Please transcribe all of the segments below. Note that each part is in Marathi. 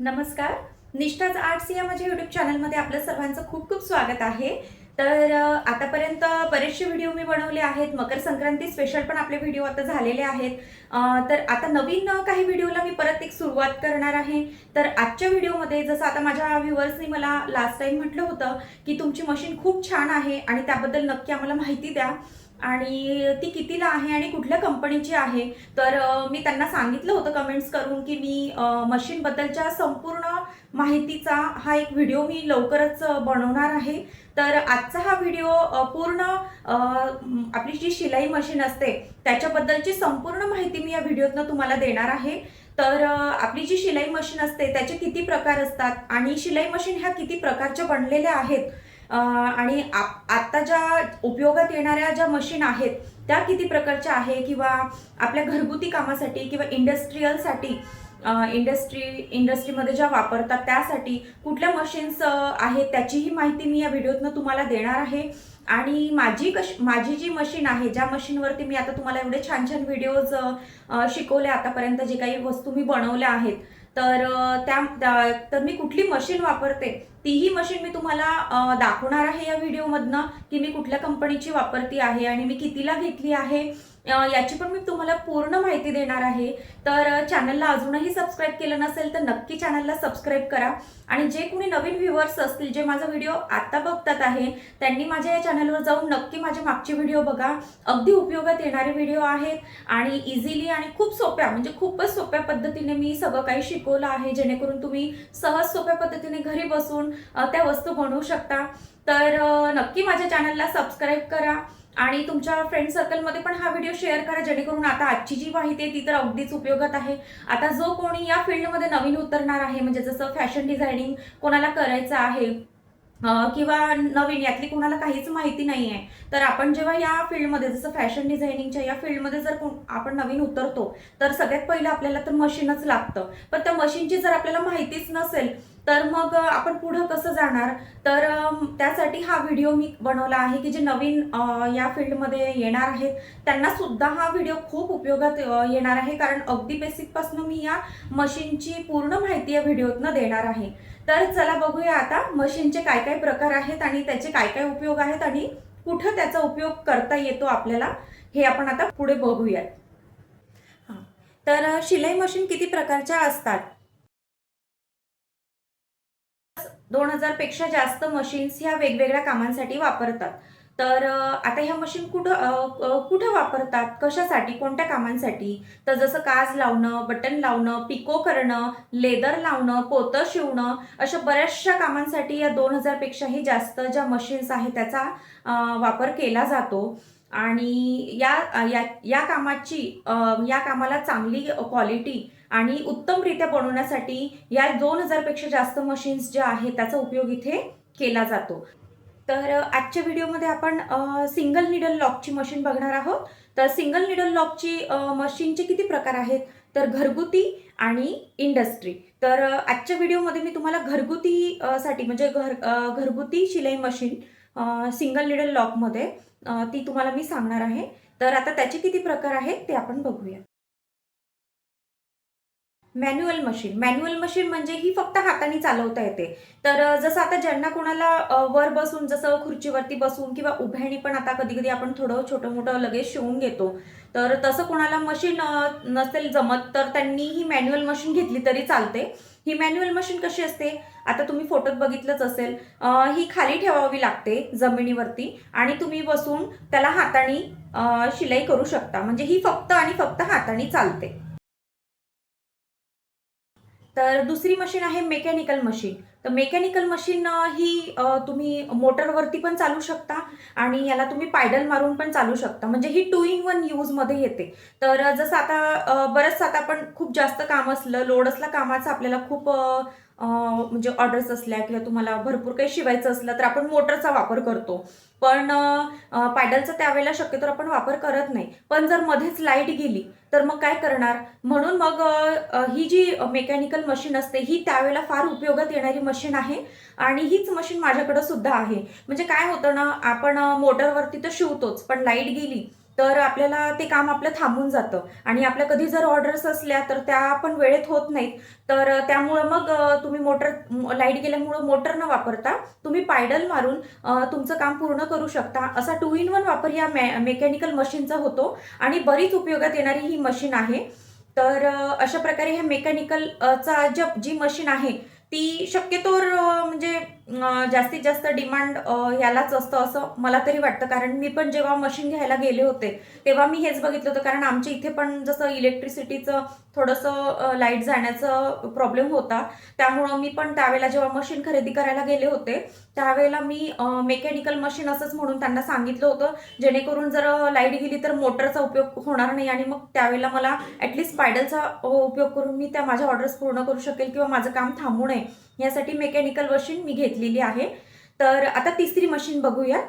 नमस्कार. निष्ठाच आर्ट्स या माझ्या युट्यूब चॅनलमध्ये आपलं सर्वांचं खूप खूप स्वागत आहे. तर आतापर्यंत बरेचसे व्हिडिओ मी बनवले आहेत. मकर संक्रांती स्पेशल पण आपले व्हिडिओ आता झालेले आहेत. तर आता नवीन काही व्हिडिओला मी परत एक सुरुवात करणार आहे. तर आजच्या व्हिडिओमध्ये जसं आता माझ्या व्ह्युअर्सनी मला लास्ट टाइम म्हटलं होतं की तुमची मशीन खूप छान आहे आणि त्याबद्दल नक्की आम्हाला माहिती द्या. आणि ती कितीला आहे आणि कुठल्या कंपनीची आहे? तर मी त्यांना सांगितलं होतं कमेंट्स करून की मी मशीनबद्दलच्या संपूर्ण माहितीचा हा एक व्हिडिओ मी लवकरच बनवणार आहे. तर आजचा हा व्हिडिओ पूर्ण आपली जी शिलाई मशीन असते त्याच्याबद्दलची संपूर्ण माहिती मी या व्हिडिओतनं तुम्हाला देणार आहे. तर आपली जी शिलाई मशीन असते त्याचे किती प्रकार असतात? आणि शिलाई मशीन ह्या किती प्रकारच्या बनलेल्या आहेत? आणि आप- आत्ता ज्या उपयोगात येणाऱ्या ज्या मशीन आहेत त्या किती प्रकारच्या आहे? किंवा आपल्या घरगुती कामासाठी किंवा इंडस्ट्रीयलसाठी इंडस्ट्री इंडस्ट्रीमध्ये ज्या वापरतात त्यासाठी कुठल्या मशीन्स आहेत? त्याचीही माहिती मी या व्हिडिओतनं तुम्हाला देणार आहे. आणि माझी कश माझी जी मशीन आहे ज्या मशीनवरती मी आता तुम्हाला एवढे छान छान व्हिडिओज शिकवले आतापर्यंत जे काही वस्तू मी बनवल्या आहेत तर त्या तर मी कुठली मशीन वापरते तीही मशीन मी तुम्हाला दाखवणार आहे या व्हिडिओमधनं की मी कुठल्या कंपनीची वापरती आहे आणि मी कितीला घेतली आहे. याची पण मी तुम्हाला पूर्ण माहिती देणार आहे. तर चॅनलला अजूनही सबस्क्राईब केलं नसेल तर नक्की चॅनलला सबस्क्राईब करा. आणि जे कोणी नवीन व्ह्युअर्स असतील जे माझा व्हिडिओ आता बघतात आहे त्यांनी माझ्या या चॅनलवर जाऊन नक्की माझे मागचे व्हिडिओ बघा. अगदी उपयोगात येणारे व्हिडिओ आहेत आणि इझिली आणि खूप सोप्या म्हणजे खूपच सोप्या पद्धतीने मी सगळं काही शिकवलं आहे जेणेकरून तुम्ही सहज सोप्या पद्धतीने घरी बसून त्या वस्तू बनवू शकता. तर नक्की माझ्या चॅनलला सबस्क्राईब करा. आणि तुमच्या फ्रेंड सर्कलमध्ये पण हा व्हिडिओ शेअर करा जेणेकरून आता आजची जी माहिती आहे ती तर अगदीच उपयोगात आहे. आता जो कोणी या फील्डमध्ये नवीन उतरणार आहे म्हणजे जसं फॅशन डिझायनिंग कोणाला करायचं आहे किंवा नवीन यातली कोणाला काहीच माहिती नाही आहे तर आपण जेव्हा या फील्डमध्ये जसं फॅशन डिझायनिंगच्या या फील्डमध्ये जर कोण- आपण नवीन उतरतो तर सगळ्यात पहिलं आपल्याला तर मशीनच लागतं. पण त्या मशीनची जर आपल्याला माहितीच नसेल तर मग आपण पुढं कसं जाणार? तर त्यासाठी हा व्हिडिओ मी बनवला आहे की जे नवीन या फील्डमध्ये येणार आहेत त्यांना सुद्धा हा व्हिडिओ खूप उपयोगात येणार आहे. कारण अगदी बेसिकपासून मी या मशीनची पूर्ण माहिती या व्हिडिओतनं देणार आहे. तर चला बघूया आता मशीनचे काय काय प्रकार आहेत आणि त्याचे काय काय उपयोग आहेत आणि कुठं त्याचा उपयोग करता येतो आपल्याला हे आपण आता पुढे बघूयात. तर शिलाई मशीन किती प्रकारच्या असतात? दोन हजारपेक्षा जास्त मशीन्स ह्या वेगवेगळ्या कामांसाठी वापरतात. तर आता ह्या मशीन कुठं कुठं वापरतात? कशासाठी? कोणत्या कामांसाठी? तर जसं काज लावणं बटन लावणं पिको करणं लेदर लावणं पोतं शिवणं अशा बऱ्याचशा कामांसाठी या दोन हजारपेक्षाही जास्त ज्या मशीन्स आहेत त्याचा वापर केला जातो. आणि या या या कामाची या कामाला चांगली क्वालिटी आणि उत्तमरित्या बनवण्यासाठी या दोन हजारपेक्षा जास्त मशीन्स ज्या आहेत त्याचा उपयोग इथे केला जातो. तर आजच्या व्हिडिओमध्ये आपण सिंगल निडल लॉकची मशीन बघणार आहोत. तर सिंगल निडल लॉकची मशीनचे किती प्रकार आहेत? तर घरगुती आणि इंडस्ट्री तर आजच्या व्हिडिओमध्ये मी तुम्हाला घरगुती साठी म्हणजे घर घरगुती शिलाई मशीन सिंगल निडल लॉकमध्ये ती तुम्हाला मी सांगणार आहे. तर आता त्याचे किती प्रकार आहेत ते आपण बघूया. मॅन्युअल मशीन मॅन्युअल मशीन म्हणजे ही फक्त हाताने चालवता येते. तर जसं आता ज्यांना कोणाला वर बसून जसं खुर्चीवरती बसून किंवा उभ्याने पण आता कधी कधी आपण थोडं छोटं मोठं लगेच शिवून घेतो तर तसं कोणाला मशीन नसेल जमत तर त्यांनी ही मॅन्युअल मशीन घेतली तरी चालते. ही मॅन्युअल मशीन कशी असते? आता तुम्ही फोटोत बघितलंच असेल. ही खाली ठेवावी लागते जमिनीवरती आणि तुम्ही बसून त्याला हाताने शिलाई करू शकता. म्हणजे ही फक्त आणि फक्त हाताने चालते. तर दुसरी मशीन आहे मेकॅनिकल मशीन. तर मेकॅनिकल मशीन ही तुम्ही मोटरवरती पण चालू शकता आणि याला तुम्ही पायडल मारून पण चालू शकता. म्हणजे ही टू इन वन यूजमध्ये येते. तर जसं आता बरंचसं बरंच आता आपण खूप जास्त काम असलं लोड असला कामाचं आपल्याला खूप म्हणजे ऑर्डर्स असल्या किंवा तुम्हाला भरपूर काही शिवायचं असलं तर आपण मोटरचा वापर करतो. पण पॅडलचा पायडलचा त्यावेळेला शक्यतो आपण वापर करत नाही. पण जर मध्येच लाइट गेली तर मग काय करणार? म्हणून मग ही जी मेकॅनिकल मशीन असते ही त्यावेळेला फार उपयोगात येणारी मशीन आहे. आणि हीच मशीन माझ्याकडे सुद्धा आहे. म्हणजे काय होतं ना आपण मोटरवरती तर शिवतोच पण लाइट गेली तर आपल्याला ते काम आपलं थांबून जातं. आणि आपल्या कधी जर ऑर्डर्स असल्या तर त्या पण वेळेत होत नाहीत. तर त्यामुळं मग तुम्ही मोटर लाइट गेल्यामुळं मोटर न वापरता तुम्ही पायडल मारून तुमचं काम पूर्ण करू शकता. असा टू इन वन वापर या मे मेकॅनिकल मशीनचा होतो. आणि बरीच उपयोगात येणारी ही मशीन आहे. तर अशा प्रकारे ह्या मेकॅनिकलचा ज जी मशीन आहे ती शक्यतोवर म्हणजे जास्तीत जास्त डिमांड यालाच असतं असं मला तरी वाटतं. कारण मी पण जेव्हा मशीन घ्यायला गेले होते तेव्हा मी हेच बघितलं होतं. कारण आमच्या इथे पण जसं इलेक्ट्रिसिटीचं थोडंसं लाइट जाण्याचं प्रॉब्लेम होता. त्यामुळं मी पण त्यावेळेला जेव्हा मशीन खरेदी करायला गेले होते त्यावेळेला मी मेकॅनिकल मशीन असंच म्हणून त्यांना सांगितलं होतं. जेणेकरून जर लाइट गेली तर मोटरचा उपयोग होणार नाही. आणि मग त्यावेळेला मला ॲटलिस्ट पायडलचा उपयोग करून मी त्या माझ्या ऑर्डर्स पूर्ण करू शकेल किंवा माझं काम थांबू नये. यासाठी मेकॅनिकल मशीन मी घेतलेली आहे. तर आता तिसरी मशीन बघूया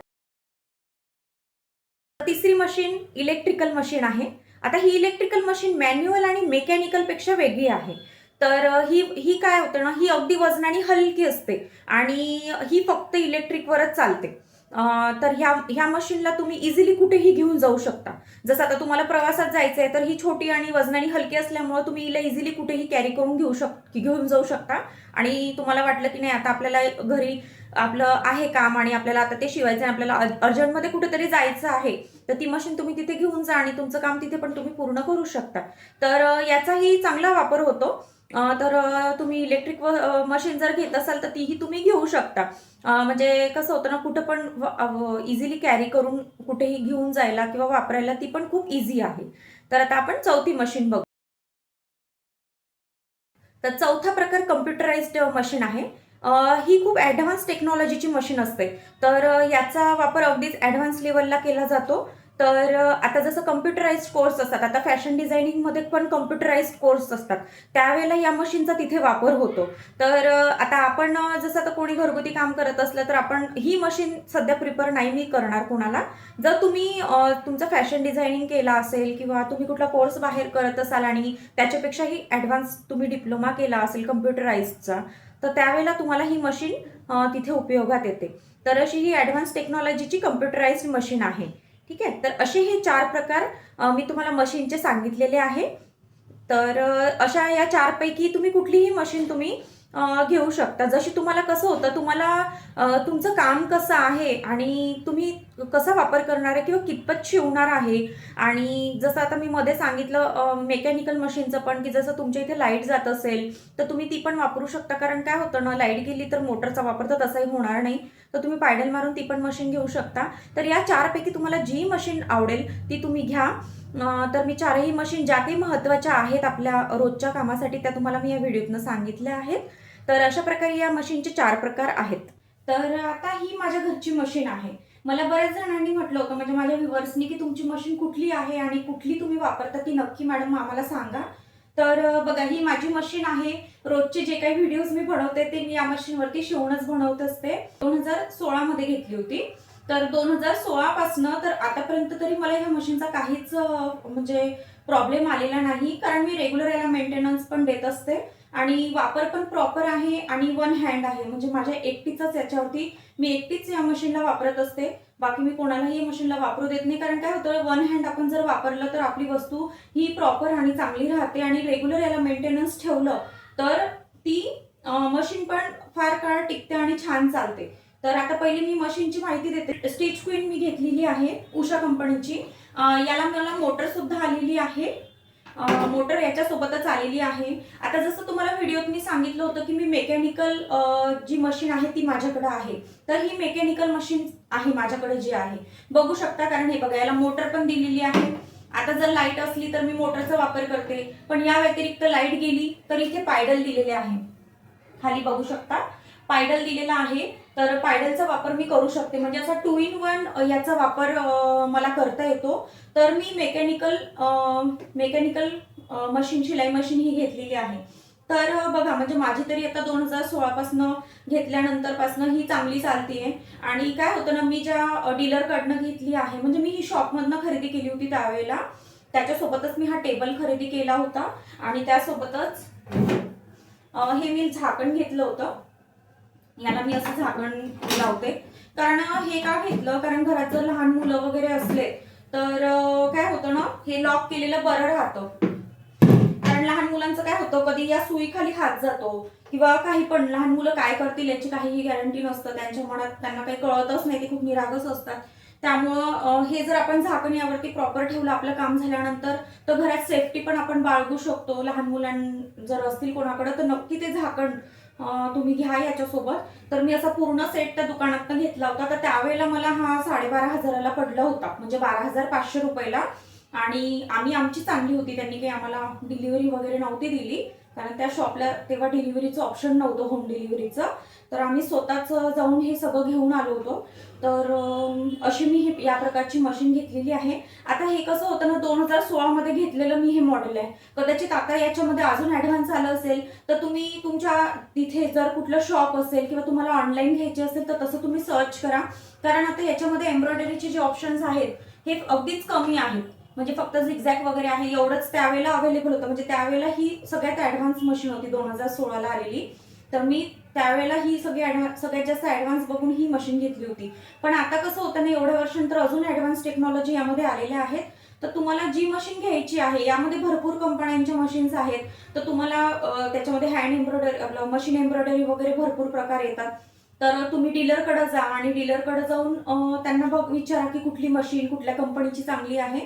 तिसरी मशीन इलेक्ट्रिकल मशीन आहे. आता ही इलेक्ट्रिकल मशीन मॅन्युअल आणि मेकॅनिकलपेक्षा वेगळी आहे. तर ही ही काय होतं ना ही अगदी वजनाने हलकी असते आणि ही फक्त इलेक्ट्रिकवरच चालते. तर ह्या ह्या मशीनला तुम्ही इझिली कुठेही घेऊन जाऊ शकता. जसं आता तुम्हाला प्रवासात जायचं आहे तर ही छोटी आणि वजनाने हलकी असल्यामुळं तुम्ही हिला इझिली कुठेही कॅरी करून घेऊ शक घेऊन जाऊ शकता. आणि तुम्हाला वाटलं की नाही आता आपल्याला घरी आपलं आहे काम आणि आपल्याला आता ते शिवायचं आहे आपल्याला अर्जंटमध्ये कुठेतरी जायचं आहे तर ती मशीन तुम्ही तिथे घेऊन जा आणि तुमचं काम तिथे पण तुम्ही पूर्ण करू शकता. तर याचाही चांगला वापर होतो. तर तुम्ही इलेक्ट्रिक मशीन जर घेत असाल तर तीही तुम्ही घेऊ शकता. म्हणजे कसं होतं ना कुठं पण इझिली कॅरी करून कुठेही घेऊन जायला किंवा वापरायला ती पण खूप इझी आहे. तर आता आपण चौथी मशीन बघू. तर चौथा प्रकार कम्प्युटराइज्ड मशीन आहे. ही खूप ॲडव्हान्स टेक्नॉलॉजीची मशीन असते. तर याचा वापर अगदीच ॲडव्हान्स लेवलला केला जातो. तर आता जसं कम्प्युटराइज्ड कोर्स असतात आता फॅशन डिझायनिंगमध्ये पण कम्प्युटराइज्ड कोर्स असतात. त्यावेळेला या मशीनचा तिथे वापर होतो. तर आता आपण जसं आता कोणी घरगुती काम करत असलं तर आपण ही मशीन सध्या प्रिफर नाही मी करणार कोणाला. जर तुम्ही तुमचं फॅशन डिझायनिंग केला असेल किंवा तुम्ही कुठला कोर्स बाहेर करत असाल आणि त्याच्यापेक्षाही ॲडव्हान्स तुम्ही डिप्लोमा केला असेल कम्प्युटराइजचा तर त्यावेळेला तुम्हाला ही मशीन तिथे उपयोगात येते. तर अशी ही ॲडव्हान्स टेक्नॉलॉजीची कम्प्युटराइज्ड मशीन आहे. ठीक आहे? तर असे हे चार प्रकार मी तुम्हाला मशीनचे सांगितलेले आहे. तर अशा या चारपैकी तुम्ही कुठलीही मशीन तुम्ही घेऊ शकता. जशी तुम्हाला कसं होतं तुम्हाला तुमचं काम कसं आहे आणि तुम्ही कसा वापर करणार आहे किंवा कितपत शिवणार आहे आणि जसं आता मी मध्ये सांगितलं मेकॅनिकल मशीनचं पण की जसं तुमच्या इथे लाइट जात असेल तर तुम्ही ती पण वापरू शकता. कारण काय होतं ना लाइट गेली तर मोटरचा वापर तर तसाही होणार नाही. तर तुम्ही पायडल मारून ती पण मशीन घेऊ शकता. तर या चारपैकी तुम्हाला जी मशीन आवडेल ती तुम्ही घ्या. तर मी चारही मशीन ज्या काही महत्त्वाच्या आहेत आपल्या रोजच्या कामासाठी त्या तुम्हाला मी या व्हिडिओतनं सांगितल्या आहेत. तर अशा प्रकारे या मशीनचे चार प्रकार आहेत. तर आता ही माझ्या घरची मशीन आहे. मला बऱ्याच जणांनी म्हटलं होतं म्हणजे माझ्या व्ह्युअर्सनी की तुमची मशीन कुठली आहे आणि कुठली तुम्ही वापरता ती नक्की मॅडम आम्हाला सांगा. तर बघा ही माझी मशीन आहे. रोजचे जे काही व्हिडिओज मी बनवते ते मी या मशीनवरती शिवणच बनवत असते. दोन हजार सोळामध्ये घेतली होती. तर दोन हजार सोळापासनं तर आतापर्यंत तरी मला ह्या मशीनचा काहीच म्हणजे प्रॉब्लेम आलेला नाही. कारण मी रेग्युलर याला मेंटेनन्स पण देत असते. आणि वापर पण प्रॉपर आहे आणि वन हँड आहे. म्हणजे माझ्या एकटीचाच याच्यावरती मी एकटीच या मशीनला वापरत असते. बाकी मी कोणालाही या मशीनला वापरू देत नाही. कारण काय होतं वन हँड आपण जर वापरलं तर आपली वस्तू ही प्रॉपर आणि चांगली राहते. आणि रेग्युलर याला मेंटेनन्स ठेवलं तर ती मशीन पण फार काळ टिकते आणि छान चालते. तर आता पहिली मी मशीनची माहिती देते. स्टिच क्वीन मी घेतलेली आहे उषा कंपनीची. याला मला मोटर सुद्धा आलेली आहे. मोटर याच्यासोबतच आलेली आहे. आता जसं तुम्हाला व्हिडिओत मी सांगितलं होतं की मी मेकॅनिकल जी मशीन आहे ती माझ्याकडे आहे. तर ही मेकॅनिकल मशीन आहे माझ्याकडे जी आहे. बघू शकता कारण हे बघा याला मोटर पण दिलेली आहे. आता जर लाइट असली तर मी मोटरचा वापर करते. पण या व्यतिरिक्त लाइट गेली तर इथे पायडल दिलेले आहे. खाली बघू शकता. पायडल दिलेला आहे. तर पायडलचा वापर मी करू शकते. म्हणजे असा टू इन वन याचा वापर मला करता येतो. तर मी मेकॅनिकल मेकॅनिकल मशीन शिलाई मशीन ही घेतलेली आहे. तर बघा म्हणजे माझी तरी आता दोन हजार सोळापासनं घेतल्यानंतरपासनं ही चांगली चालतीये. आणि काय होतं ना मी ज्या डीलरकडनं घेतली आहे म्हणजे मी ही शॉपमधनं खरेदी केली होती त्यावेळेला. त्याच्यासोबतच मी हा टेबल खरेदी केला होता. आणि त्यासोबतच हे मी झाकण घेतलं होतं. याला मी असं झाकण लावते. कारण हे का घेतलं? कारण घरात जर लहान मुलं वगैरे असले तर काय होतं ना हे लॉक केलेलं बरं राहतं. कारण लहान मुलांचं काय होतं कधी या सुईखाली हात जातो किंवा काही पण लहान मुलं काय करतील याची काहीही गॅरंटी नसतं त्यांच्या मनात त्यांना काही कळतच नाही ते खूप निरागस असतात. त्यामुळं हे जर आपण झाकण यावरती प्रॉपर ठेवलं आपलं काम झाल्यानंतर तर घरात सेफ्टी पण आपण बाळगू शकतो. लहान मुलां जर असतील कोणाकडे तर नक्की ते झाकण तुम्ही घ्या याच्यासोबत. तर मी असा पूर्ण सेट त्या दुकानात घेतला होता. तर त्यावेळेला मला हा साडेबारा हजाराला पडला होता. म्हणजे बारा हजार पाचशे रुपयाला. आणि आम्ही आमची चांगली होती. त्यांनी काही आम्हाला डिलिव्हरी वगैरे नव्हती दिली. कारण त्या शॉपला तेव्हा डिलिव्हरीचं ऑप्शन नव्हतं होम डिलिव्हरीचं तर आम्ही स्वतःच जाऊन हे सगळं घेऊन आलो होतो. तर अशी मी हे या प्रकारची मशीन घेतलेली आहे. आता हे कसं होतं ना दोन हजार सोळामध्ये घेतलेलं मी हे मॉडेल आहे. कदाचित आता याच्यामध्ये अजून ॲडव्हान्स आलं असेल तर तुम्ही तुमच्या तिथे जर कुठलं शॉप असेल किंवा तुम्हाला ऑनलाईन घ्यायचे असेल तर तसं तुम्ही सर्च करा. कारण आता याच्यामध्ये एम्ब्रॉयडरीचे जे ऑप्शन्स आहेत हे अगदीच कमी आहेत. म्हणजे फक्त झिगझॅक वगैरे आहे एवढंच त्यावेळेला अवेलेबल होतं. म्हणजे त्यावेळेला ही सगळ्यात ॲडव्हान्स मशीन होती दोन हजार सोळाला आलेली. तर मी त्यावेळेला ही सगळी ॲडव्हान्स सगळ्यात जास्त ॲडव्हान्स बघून ही मशीन घेतली होती. पण आता कसं होतं ना एवढ्या वर्षानंतर अजून ॲडव्हान्स टेक्नॉलॉजी यामध्ये आलेल्या आहेत. तर तुम्हाला जी मशीन घ्यायची आहे यामध्ये भरपूर कंपन्यांच्या मशीन्स आहेत. तर तुम्हाला त्याच्यामध्ये हँड एम्ब्रॉयडरी आपलं मशीन एम्ब्रॉयडरी वगैरे भरपूर प्रकार येतात. तर तुम्ही डीलरकडे जा आणि डीलरकडे जाऊन त्यांना बघ विचारा की कुठली मशीन कुठल्या कंपनीची चांगली आहे.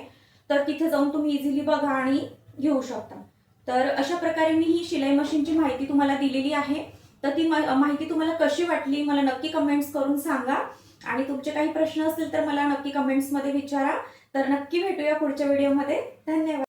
तर तिथे जाऊन तुम्ही इझिली बघा आणि घेऊ शकता. तर अशा प्रकारे मी ही शिलाई मशीनची माहिती तुम्हाला दिलेली आहे. तर ती माहिती तुम्हाला कशी वाटली मला नक्की कमेंट्स करून सांगा. आणि तुमचे काही प्रश्न असतील तर मला नक्की कमेंट्समध्ये विचारा. तर नक्की भेटूया पुढच्या व्हिडिओमध्ये धन्यवाद.